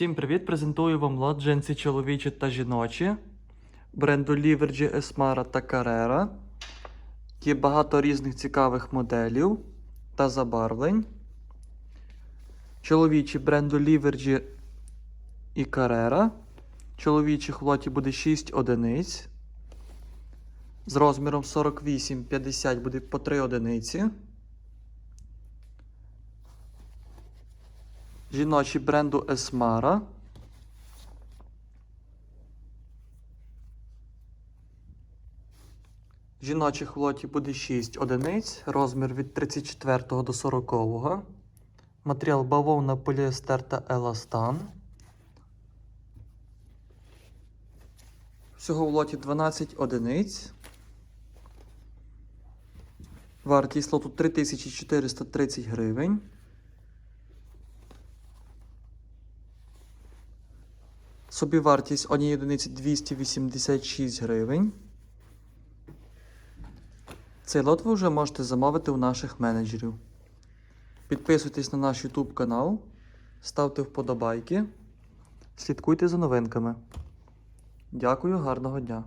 Всім привіт! Презентую вам лот джинси чоловічі та жіночі бренду Livergy, Esmara та Carrera. Є багато різних цікавих моделів та забарвлень. Чоловічі бренду Livergy і Carrera. Чоловічих в лоті буде 6 одиниць. З розміром 48-50 буде по 3 одиниці. Жіночі бренду Esmara. Жіночих в лоті буде 6 одиниць, розмір від 34 до 40. Матеріал бавовна, поліестер та еластан. Всього в лоті 12 одиниць. Вартість лоту 3430 гривень. Собівартість однієї одиниці 286 гривень. Цей лот ви вже можете замовити у наших менеджерів. Підписуйтесь на наш YouTube канал, ставте вподобайки, слідкуйте за новинками. Дякую, гарного дня!